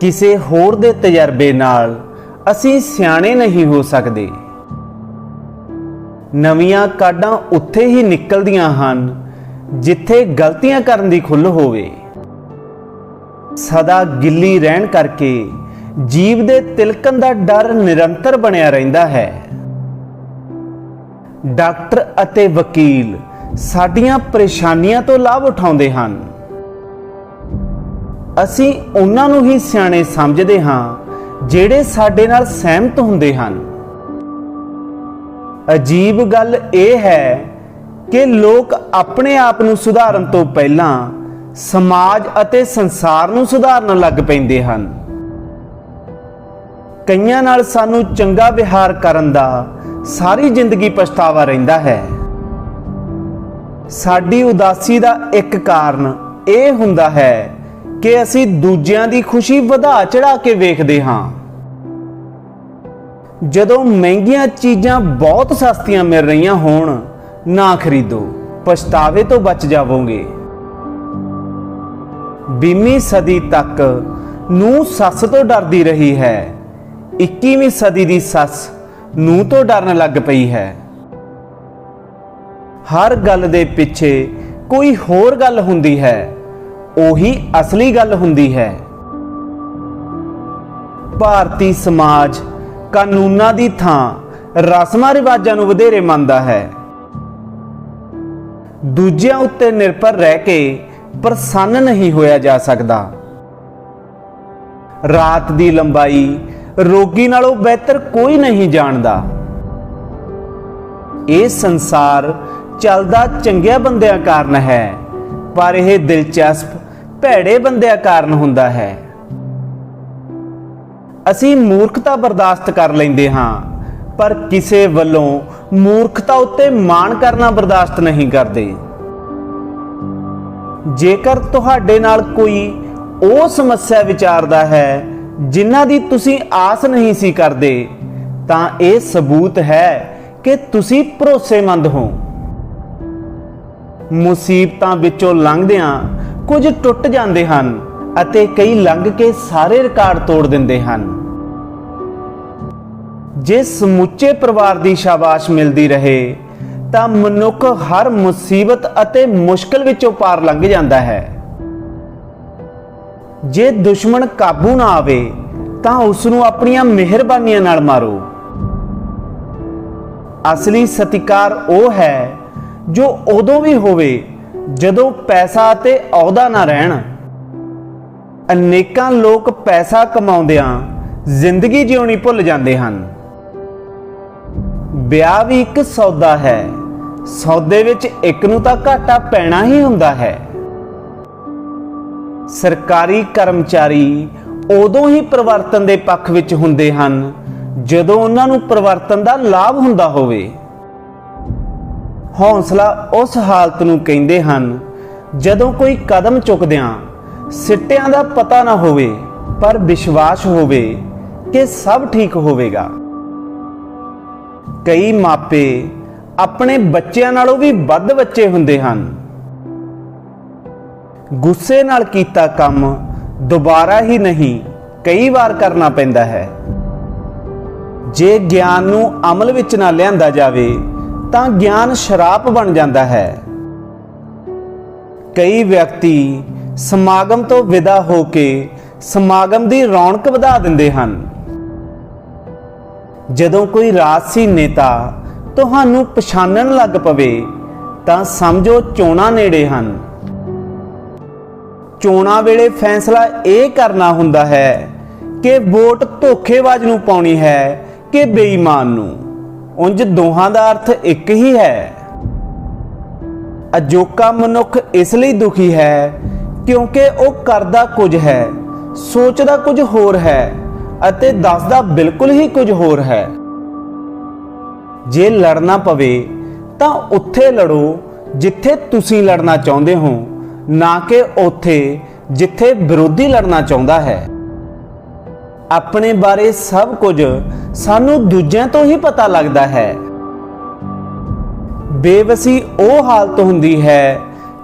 ਕਿਸੇ ਹੋਰ ਦੇ ਤਜਰਬੇ ਨਾਲ ਅਸੀਂ ਸਿਆਣੇ ਨਹੀਂ ਹੋ ਸਕਦੇ। ਨਵੀਆਂ ਕਾਢਾਂ ਉੱਥੇ ਹੀ ਨਿਕਲਦੀਆਂ ਹਨ ਜਿੱਥੇ ਗਲਤੀਆਂ ਕਰਨ ਦੀ ਖੁੱਲ੍ਹ ਹੋਵੇ। ਸਦਾ ਗਿੱਲੀ ਰਹਿਣ ਕਰਕੇ ਜੀਵ ਦੇ ਤਿਲਕਣ ਦਾ ਡਰ ਨਿਰੰਤਰ ਬਣਿਆ ਰਹਿੰਦਾ ਹੈ। ਡਾਕਟਰ ਅਤੇ ਵਕੀਲ ਸਾਡੀਆਂ ਪਰੇਸ਼ਾਨੀਆਂ ਤੋਂ ਲਾਭ ਉਠਾਉਂਦੇ ਹਨ। ਅਸੀਂ ਉਹਨਾਂ ਨੂੰ ਹੀ ਸਿਆਣੇ ਸਮਝਦੇ ਹਾਂ, ਜਿਹੜੇ ਸਾਡੇ ਨਾਲ ਸਹਿਮਤ ਹੁੰਦੇ ਹਨ। ਅਜੀਬ ਗੱਲ ਇਹ ਹੈ ਕਿ ਲੋਕ ਆਪਣੇ ਆਪ ਨੂੰ ਸੁਧਾਰਨ ਤੋਂ ਪਹਿਲਾਂ ਸਮਾਜ ਅਤੇ ਸੰਸਾਰ ਨੂੰ ਸੁਧਾਰਨ ਲੱਗ ਪੈਂਦੇ ਹਨ। ਕਈਆਂ ਨਾਲ ਸਾਨੂੰ ਚੰਗਾ ਵਿਹਾਰ ਕਰਨ ਦਾ ਸਾਰੀ ਜ਼ਿੰਦਗੀ ਪਛਤਾਵਾ ਰਹਿੰਦਾ ਹੈ। ਸਾਡੀ ਉਦਾਸੀ ਦਾ ਇੱਕ ਕਾਰਨ ਇਹ ਹੁੰਦਾ ਹੈ ਕਿ ਅਸੀਂ ਦੂਜਿਆਂ ਦੀ ਖੁਸ਼ੀ ਵਧਾ ਚੜਾ ਕੇ ਵੇਖਦੇ ਹਾਂ। ਜਦੋਂ ਮਹਿੰਗੀਆਂ ਚੀਜ਼ਾਂ ਬਹੁਤ ਸਸਤੀਆਂ ਮਿਲ ਰਹੀਆਂ ਹੋਣ, ਨਾ ਖਰੀਦੋ, ਪਛਤਾਵੇ ਤੋਂ ਬਚ ਜਾਵੋਗੇ। 20ਵੀਂ ਸਦੀ ਤੱਕ ਨੂੰ ਸੱਸ ਤੋਂ ਡਰਦੀ ਰਹੀ ਹੈ। 21ਵੀਂ ਸਦੀ ਦੀ ਸੱਸ ਨੂੰ ਤੋਂ ਡਰਨ ਲੱਗ ਪਈ ਹੈ। ਹਰ ਗੱਲ ਦੇ ਪਿੱਛੇ ਕੋਈ ਹੋਰ ਗੱਲ ਹੁੰਦੀ ਹੈ। ਉਹੀ ਅਸਲੀ ਗੱਲ ਹੁੰਦੀ ਹੈ। ਭਾਰਤੀ ਸਮਾਜ ਕਾਨੂੰਨਾਂ ਦੀ ਥਾਂ ਰਸਮਾਂ ਰਿਵਾਜਾਂ ਨੂੰ ਵਧੇਰੇ ਮੰਨਦਾ ਹੈ। ਦੂਜਿਆਂ ਉੱਤੇ ਨਿਰਭਰ ਰਹਿ ਕੇ ਪ੍ਰਸੰਨ ਨਹੀਂ ਹੋਇਆ ਜਾ ਸਕਦਾ। ਰਾਤ ਦੀ ਲੰਬਾਈ ਰੋਗੀ ਨਾਲੋਂ ਬਿਹਤਰ ਕੋਈ ਨਹੀਂ ਜਾਣਦਾ। ਇਹ ਸੰਸਾਰ ਚੱਲਦਾ ਚੰਗਿਆਂ ਬੰਦਿਆਂ ਕਾਰਨ ਹੈ, ਪਰ ਇਹ ਦਿਲਚਸਪ ਭੈੜੇ ਬੰਦਿਆਂ ਕਾਰਨ ਹੁੰਦਾ ਹੈ। ਅਸੀਂ ਮੂਰਖਤਾ ਬਰਦਾਸ਼ਤ ਕਰ ਲੈਂਦੇ ਹਾਂ, ਪਰ ਕਿਸੇ ਵੱਲੋਂ ਮੂਰਖਤਾ ਉੱਤੇ ਮਾਣ ਕਰਨਾ ਬਰਦਾਸ਼ਤ ਨਹੀਂ ਕਰਦੇ। ਜੇਕਰ ਤੁਹਾਡੇ ਨਾਲ ਕੋਈ ਉਹ ਸਮੱਸਿਆ ਵਿਚਾਰਦਾ ਹੈ, ਜਿਨ੍ਹਾਂ ਦੀ ਤੁਸੀਂ ਆਸ ਨਹੀਂ ਸੀ ਕਰਦੇ, ਤਾਂ ਇਹ ਸਬੂਤ ਹੈ ਕਿ ਤੁਸੀਂ ਭਰੋਸੇਮੰਦ ਹੋ। ਮੁਸੀਬਤਾਂ ਵਿੱਚੋਂ ਲੰਘਦਿਆਂ ਕੁਝ ਟੁੱਟ ਜਾਂਦੇ ਹਨ ਅਤੇ ਕਈ ਲੰਘ ਕੇ ਸਾਰੇ ਰਿਕਾਰਡ ਤੋੜ ਦਿੰਦੇ ਹਨ। ਜੇ ਸਮੁੱਚੇ ਪਰਿਵਾਰ ਦੀ ਸ਼ਾਬਾਸ਼ ਮਿਲਦੀ ਰਹੇ, ਤਾਂ ਮਨੁੱਖ ਹਰ ਮੁਸੀਬਤ ਅਤੇ ਮੁਸ਼ਕਲ ਵਿੱਚੋਂ ਪਾਰ ਲੰਘ ਜਾਂਦਾ ਹੈ। ਜੇ ਦੁਸ਼ਮਣ ਕਾਬੂ ਨਾ ਆਵੇ, ਤਾਂ ਉਸ ਨੂੰ ਆਪਣੀਆਂ ਮਿਹਰਬਾਨੀਆਂ ਨਾਲ ਮਾਰੋ। ਅਸਲੀ ਸਤਿਕਾਰ ਉਹ ਹੈ ਜੋ ਉਦੋਂ ਵੀ ਹੋਵੇ ਜਦੋਂ ਪੈਸਾ ਅਤੇ ਅਹੁਦਾ ਨਾ ਰਹਿਣ, ਅਨੇਕਾਂ ਲੋਕ ਪੈਸਾ ਕਮਾਉਂਦਿਆਂ ਜ਼ਿੰਦਗੀ ਜਿਉਣੀ ਭੁੱਲ ਜਾਂਦੇ ਹਨ। ਵਿਆਹ ਵੀ ਇੱਕ ਸੌਦਾ ਹੈ, ਸੌਦੇ ਵਿੱਚ ਇੱਕ ਨੂੰ ਤਾਂ ਘਾਟਾ ਪੈਣਾ ਹੀ ਹੁੰਦਾ ਹੈ। ਸਰਕਾਰੀ ਕਰਮਚਾਰੀ ਉਦੋਂ ਹੀ ਪਰਿਵਰਤਨ ਦੇ ਪੱਖ ਵਿੱਚ ਹੁੰਦੇ ਹਨ, ਜਦੋਂ ਉਹਨਾਂ ਨੂੰ ਪਰਿਵਰਤਨ ਦਾ ਲਾਭ ਹੁੰਦਾ ਹੋਵੇ। ਹੌਸਲਾ ਉਸ ਹਾਲਤ ਨੂੰ ਕਹਿੰਦੇ ਹਨ, ਜਦੋਂ ਕੋਈ ਕਦਮ ਚੁੱਕਦਿਆਂ ਸਿੱਟਿਆਂ ਦਾ ਪਤਾ ਨਾ ਹੋਵੇ, ਪਰ ਵਿਸ਼ਵਾਸ ਹੋਵੇ ਕਿ ਸਭ ਠੀਕ ਹੋਵੇਗਾ। ਕਈ ਮਾਪੇ ਆਪਣੇ ਬੱਚਿਆਂ ਨਾਲੋਂ ਵੀ ਵੱਧ ਬੱਚੇ ਹੁੰਦੇ ਹਨ। ਗੁੱਸੇ ਨਾਲ ਕੀਤਾ ਕੰਮ ਦੁਬਾਰਾ ਹੀ ਨਹੀਂ, ਕਈ ਵਾਰ ਕਰਨਾ ਪੈਂਦਾ ਹੈ। ਜੇ ਗਿਆਨ ਨੂੰ ਅਮਲ ਵਿੱਚ ਨਾ ਲਿਆਂਦਾ ਜਾਵੇ ਤਾਂ ਗਿਆਨ ਸ਼ਰਾਪ ਬਣ ਜਾਂਦਾ ਹੈ। ਕਈ ਵਿਅਕਤੀ ਸਮਾਗਮ ਤੋਂ ਵਿਦਾ ਹੋ ਕੇ ਸਮਾਗਮ ਦੀ ਰੌਣਕ ਵਧਾ ਦਿੰਦੇ ਹਨ। ਜਦੋਂ ਕੋਈ ਰਾਜਸੀ ਨੇਤਾ ਤੁਹਾਨੂੰ ਪਛਾਣਨ ਲੱਗ ਪਵੇ, ਤਾਂ ਸਮਝੋ ਚੋਣਾਂ ਨੇੜੇ ਹਨ। ਚੋਣਾਂ ਵੇਲੇ ਫੈਸਲਾ ਇਹ ਕਰਨਾ ਹੁੰਦਾ ਹੈ ਕਿ ਵੋਟ ਧੋਖੇਬਾਜ਼ ਨੂੰ ਪਾਉਣੀ ਹੈ ਕਿ ਬੇਈਮਾਨ ਨੂੰ। ਉਂਝ ਦੋਹਾਂ ਦਾ ਅਰਥ ਇੱਕ ਹੀ ਹੈ। ਅਜੋਕਾ ਮਨੁੱਖ ਇਸ ਲਈ ਦੁਖੀ ਹੈ ਕਿਉਂਕਿ ਉਹ ਕਰਦਾ ਕੁਝ ਹੈ, ਸੋਚਦਾ ਕੁਝ ਹੋਰ ਹੈ ਅਤੇ ਦੱਸਦਾ ਬਿਲਕੁਲ ਹੀ ਕੁਝ ਹੋਰ ਹੈ। ਜੇ ਲੜਨਾ ਪਵੇ ਤਾਂ ਉੱਥੇ ਲੜੋ ਜਿੱਥੇ ਤੁਸੀਂ ਲੜਨਾ ਚਾਹੁੰਦੇ ਹੋ, ਨਾ ਕਿ ਉੱਥੇ ਜਿੱਥੇ ਵਿਰੋਧੀ ਲੜਨਾ ਚਾਹੁੰਦਾ ਹੈ। ਆਪਣੇ ਬਾਰੇ ਸਭ ਕੁਝ ਸਾਨੂੰ ਦੂਜਿਆਂ ਤੋਂ ਹੀ ਪਤਾ ਲੱਗਦਾ ਹੈ। ਬੇਵਸੀ ਉਹ ਹਾਲਤ ਹੁੰਦੀ ਹੈ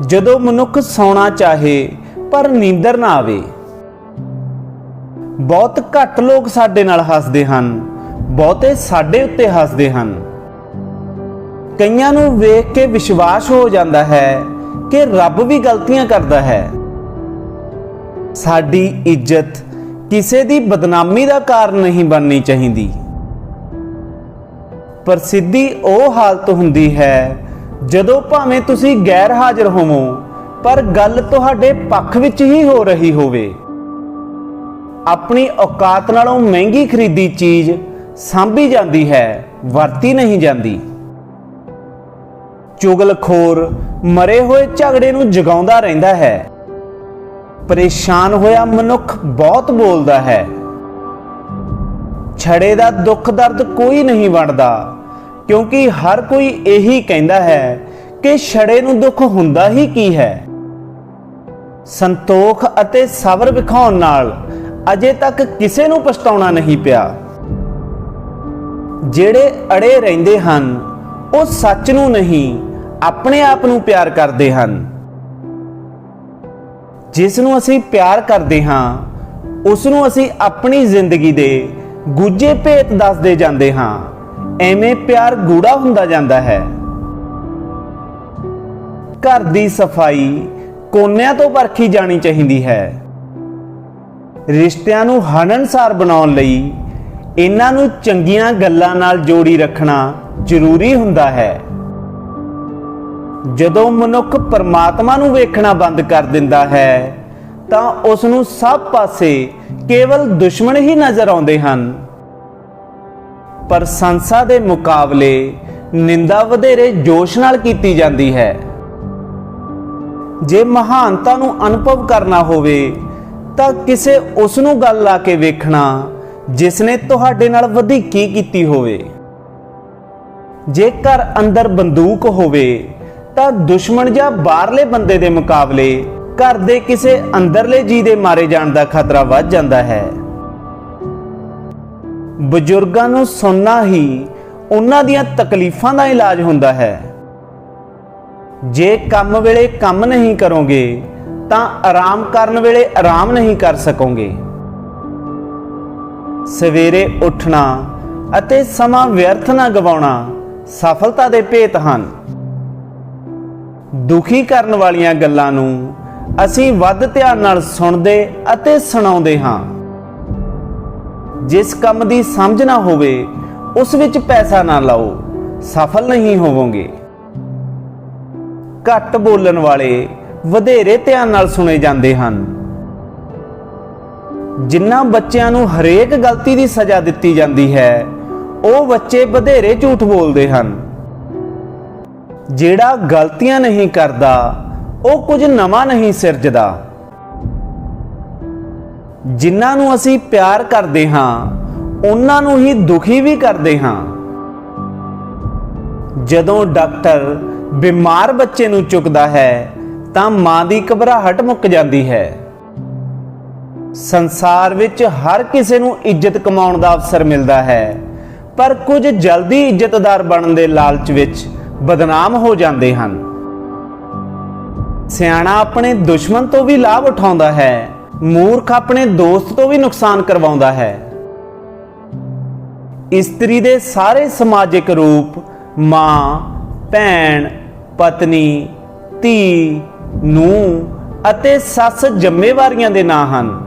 ਜਦੋਂ ਮਨੁੱਖ ਸੌਣਾ ਚਾਹੇ ਪਰ ਨੀਂਦਰ ਨਾ ਆਵੇ। ਬਹੁਤ ਘੱਟ ਲੋਕ ਸਾਡੇ ਨਾਲ ਹੱਸਦੇ ਹਨ, ਬਹੁਤੇ ਸਾਡੇ ਉੱਤੇ ਹੱਸਦੇ ਹਨ। ਕਈਆਂ ਨੂੰ ਵੇਖ ਕੇ ਵਿਸ਼ਵਾਸ ਹੋ ਜਾਂਦਾ ਹੈ ਕਿ ਰੱਬ ਵੀ ਗਲਤੀਆਂ ਕਰਦਾ ਹੈ। ਸਾਡੀ ਇੱਜ਼ਤ ਕਿਸੇ ਦੀ ਬਦਨਾਮੀ ਦਾ ਕਾਰਨ ਨਹੀਂ ਬਣਨੀ ਚਾਹੀਦੀ। ਪ੍ਰਸਿੱਧੀ ਉਹ ਹਾਲਤ ਹੁੰਦੀ ਹੈ ਜਦੋਂ ਭਾਵੇਂ ਤੁਸੀਂ ਗੈਰ ਹਾਜ਼ਰ ਹੋਵੋ, ਪਰ ਗੱਲ ਤੁਹਾਡੇ ਪੱਖ ਵਿੱਚ ਹੀ ਹੋ ਰਹੀ ਹੋਵੇ। ਆਪਣੀ ਔਕਾਤ ਨਾਲੋਂ ਮਹਿੰਗੀ ਖਰੀਦੀ ਚੀਜ਼ ਸਾਂਭੀ ਜਾਂਦੀ ਹੈ, ਵਰਤੀ ਨਹੀਂ ਜਾਂਦੀ। ਚੁਗਲਖੋਰ ਮਰੇ ਹੋਏ ਝਗੜੇ ਨੂੰ ਜਗਾਉਂਦਾ ਰਹਿੰਦਾ ਹੈ। ਪਰੇਸ਼ਾਨ ਹੋਇਆ ਮਨੁੱਖ ਬਹੁਤ ਬੋਲਦਾ ਹੈ। ਛੜੇ ਦਾ ਦੁੱਖ ਦਰਦ ਕੋਈ ਨਹੀਂ ਵੰਡਦਾ, ਕਿਉਂਕਿ ਹਰ ਕੋਈ ਇਹੀ ਕਹਿੰਦਾ ਹੈ ਕਿ ਛੜੇ ਨੂੰ ਦੁੱਖ ਹੁੰਦਾ ਹੀ ਕੀ ਹੈ। ਸੰਤੋਖ ਅਤੇ ਸਬਰ ਵਿਖਾਉਣ ਨਾਲ ਅਜੇ ਤੱਕ ਕਿਸੇ ਨੂੰ ਪਛਤਾਉਣਾ ਨਹੀਂ ਪਿਆ। ਜਿਹੜੇ ਅੜੇ ਰਹਿੰਦੇ ਹਨ, ਉਹ ਸੱਚ ਨੂੰ ਨਹੀਂ, ਆਪਣੇ ਆਪ ਨੂੰ ਪਿਆਰ ਕਰਦੇ ਹਨ। ਜਿਸ ਨੂੰ ਅਸੀਂ ਪਿਆਰ ਕਰਦੇ ਹਾਂ, ਉਸ ਨੂੰ ਅਸੀਂ ਆਪਣੀ ਜ਼ਿੰਦਗੀ ਦੇ ਗੁੱਜੇ ਭੇਤ ਦੱਸਦੇ ਜਾਂਦੇ ਹਾਂ। ਐਵੇਂ ਪਿਆਰ ਗੂੜਾ ਹੁੰਦਾ ਜਾਂਦਾ ਹੈ। ਘਰ ਦੀ ਸਫ਼ਾਈ ਕੋਨਿਆਂ ਤੋਂ ਪਰਖੀ ਜਾਣੀ ਚਾਹੀਦੀ ਹੈ। ਰਿਸ਼ਤਿਆਂ ਨੂੰ ਹਨਨਸਾਰ ਬਣਾਉਣ ਲਈ ਇਹਨਾਂ ਨੂੰ ਚੰਗੀਆਂ ਗੱਲਾਂ ਨਾਲ ਜੋੜੀ ਰੱਖਣਾ ਜ਼ਰੂਰੀ ਹੁੰਦਾ ਹੈ। ਜਦੋਂ ਮਨੁੱਖ ਪਰਮਾਤਮਾ ਨੂੰ ਵੇਖਣਾ ਬੰਦ ਕਰ ਦਿੰਦਾ ਹੈ, ਤਾਂ ਉਸ ਨੂੰ ਸਭ ਪਾਸੇ ਕੇਵਲ ਦੁਸ਼ਮਣ ਹੀ ਨਜ਼ਰ ਆਉਂਦੇ ਹਨ। ਪਰ ਸੰਸਾ ਦੇ ਮੁਕਾਬਲੇ ਨਿੰਦਾ ਵਧੇਰੇ ਜੋਸ਼ ਨਾਲ ਕੀਤੀ ਜਾਂਦੀ ਹੈ। ਜੇ ਮਹਾਨਤਾ ਨੂੰ ਅਨੁਭਵ ਕਰਨਾ ਹੋਵੇ, ਤਾਂ ਕਿਸੇ ਉਸ ਨੂੰ ਗੱਲ ਲਾ ਕੇ ਵੇਖਣਾ, ਜਿਸ ਨੇ ਤੁਹਾਡੇ ਨਾਲ ਵਧੀਕੀ ਕੀਤੀ ਹੋਵੇ। ਜੇ ਘਰ ਅੰਦਰ ਬੰਦੂਕ ਹੋਵੇ ਤਾਂ ਦੁਸ਼ਮਣ ਜਾਂ ਬਾਹਰਲੇ ਬੰਦੇ ਦੇ ਮੁਕਾਬਲੇ ਘਰ ਦੇ ਕਿਸੇ ਅੰਦਰਲੇ ਜੀ ਦੇ ਮਾਰੇ ਜਾਣ ਦਾ ਖਤਰਾ ਵੱਧ ਜਾਂਦਾ ਹੈ। ਬਜ਼ੁਰਗਾਂ ਨੂੰ ਸੁਣਨਾ ਹੀ ਉਹਨਾਂ ਦੀਆਂ ਤਕਲੀਫਾਂ ਦਾ ਇਲਾਜ ਹੁੰਦਾ ਹੈ। ਜੇ ਕੰਮ ਵੇਲੇ ਕੰਮ ਨਹੀਂ ਕਰੋਗੇ, ਤਾਂ ਆਰਾਮ ਕਰਨ ਵੇਲੇ ਆਰਾਮ ਨਹੀਂ ਕਰ ਸਕੋਗੇ। ਸਵੇਰੇ ਉੱਠਣਾ ਅਤੇ ਸਮਾਂ ਵਿਅਰਥ ਨਾ ਗਵਾਉਣਾ ਸਫਲਤਾ ਦੇ ਭੇਤ ਹਨ। ਦੁਖੀ ਕਰਨ ਵਾਲੀਆਂ ਗੱਲਾਂ ਨੂੰ ਅਸੀਂ ਵੱਧ ਧਿਆਨ ਨਾਲ ਸੁਣਦੇ ਅਤੇ ਸੁਣਾਉਂਦੇ ਹਾਂ। ਜਿਸ ਕੰਮ ਦੀ ਸਮਝ ਨਾ ਹੋਵੇ, ਉਸ ਵਿੱਚ ਪੈਸਾ ਨਾ ਲਾਓ, ਸਫਲ ਨਹੀਂ ਹੋਵੋਗੇ। ਘੱਟ ਬੋਲਣ ਵਾਲੇ ਵਧੇਰੇ ਧਿਆਨ ਨਾਲ ਸੁਣੇ ਜਾਂਦੇ ਹਨ। ਜਿਨ੍ਹਾਂ ਬੱਚਿਆਂ ਨੂੰ ਹਰੇਕ ਗਲਤੀ ਦੀ ਸਜ਼ਾ ਦਿੱਤੀ ਜਾਂਦੀ ਹੈ, ਉਹ ਬੱਚੇ ਵਧੇਰੇ ਝੂਠ ਬੋਲਦੇ ਹਨ। ਜਿਹੜਾ ਗਲਤੀਆਂ ਨਹੀਂ ਕਰਦਾ, ਉਹ ਕੁਝ ਨਵਾਂ ਨਹੀਂ ਸਿਰਜਦਾ। ਜਿਨ੍ਹਾਂ ਨੂੰ ਅਸੀਂ ਪਿਆਰ ਕਰਦੇ ਹਾਂ, ਉਹਨਾਂ ਨੂੰ ਹੀ ਦੁਖੀ ਵੀ ਕਰਦੇ ਹਾਂ। ਜਦੋਂ ਡਾਕਟਰ ਬਿਮਾਰ ਬੱਚੇ ਨੂੰ ਚੁੱਕਦਾ ਹੈ, ਤਾਂ ਮਾਂ ਦੀ ਘਬਰਾਹਟ ਮੁੱਕ ਜਾਂਦੀ ਹੈ। ਸੰਸਾਰ ਵਿੱਚ ਹਰ ਕਿਸੇ ਨੂੰ ਇੱਜ਼ਤ ਕਮਾਉਣ ਦਾ ਅਵਸਰ ਮਿਲਦਾ ਹੈ, ਪਰ ਕੁਝ ਜਲਦੀ ਇੱਜ਼ਤਦਾਰ ਬਣਨ ਦੇ ਲਾਲਚ ਵਿੱਚ ਬਦਨਾਮ ਹੋ ਜਾਂਦੇ ਹਨ। ਸਿਆਣਾ ਆਪਣੇ ਦੁਸ਼ਮਣ ਤੋਂ ਵੀ ਲਾਭ ਉਠਾਉਂਦਾ ਹੈ, ਮੂਰਖ ਆਪਣੇ ਦੋਸਤ ਤੋਂ ਵੀ ਨੁਕਸਾਨ ਕਰਵਾਉਂਦਾ ਹੈ। ਇਸਤਰੀ ਦੇ ਸਾਰੇ ਸਮਾਜਿਕ ਰੂਪ, ਮਾਂ, ਭੈਣ, ਪਤਨੀ, ਧੀ ਨੂੰ ਅਤੇ ਸੱਸ ਜ਼ਿੰਮੇਵਾਰੀਆਂ ਦੇ ਨਾਂ ਹਨ।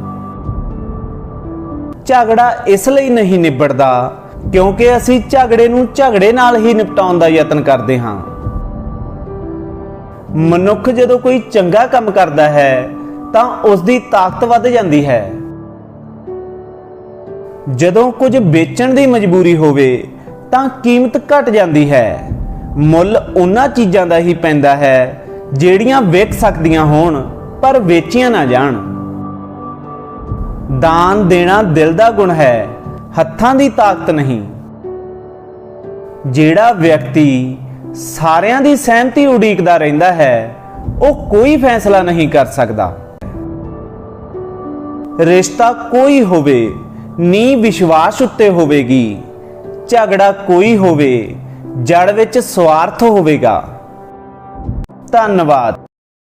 ਝਗੜਾ ਇਸ ਲਈ ਨਹੀਂ ਨਿਬੜਦਾ ਕਿਉਂਕਿ ਅਸੀਂ ਝਗੜੇ ਨੂੰ ਝਗੜੇ ਨਾਲ ਹੀ ਨਿਪਟਾਉਣ ਦਾ ਯਤਨ ਕਰਦੇ ਹਾਂ। ਮਨੁੱਖ ਜਦੋਂ ਕੋਈ ਚੰਗਾ ਕੰਮ ਕਰਦਾ ਹੈ, ਤਾਂ ਉਸ ਦੀ ਤਾਕਤ ਵੱਧ ਜਾਂਦੀ ਹੈ। ਜਦੋਂ ਕੁਝ ਵੇਚਣ ਦੀ ਮਜਬੂਰੀ ਹੋਵੇ, ਤਾਂ ਕੀਮਤ ਘਟ ਜਾਂਦੀ ਹੈ। ਮੁੱਲ ਉਹਨਾਂ ਚੀਜ਼ਾਂ ਦਾ ਹੀ ਪੈਂਦਾ ਹੈ, ਜਿਹੜੀਆਂ ਵਿਕ ਸਕਦੀਆਂ ਹੋਣ, ਪਰ ਵੇਚੀਆਂ ਨਾ ਜਾਣ। ਦਾਨ ਦੇਣਾ ਦਿਲ ਦਾ ਗੁਣ ਹੈ। ਹੱਥਾਂ ਦੀ ਤਾਕਤ ਨਹੀਂ। ਜਿਹੜਾ ਵਿਅਕਤੀ ਸਾਰਿਆਂ ਦੀ ਸਹਿਮਤੀ ਉਡੀਕਦਾ ਰਹਿੰਦਾ ਹੈ, ਉਹ ਕੋਈ ਫੈਸਲਾ ਨਹੀਂ ਕਰ ਸਕਦਾ। ਰਿਸ਼ਤਾ ਕੋਈ ਹੋਵੇ ਨੀ ਵਿਸ਼ਵਾਸ ਉੱਤੇ ਹੋਵੇਗੀ, ਝਗੜਾ ਕੋਈ ਹੋਵੇ, ਜੜ ਵਿੱਚ ਸਵਾਰਥ ਹੋਵੇਗਾ। ਧੰਨਵਾਦ।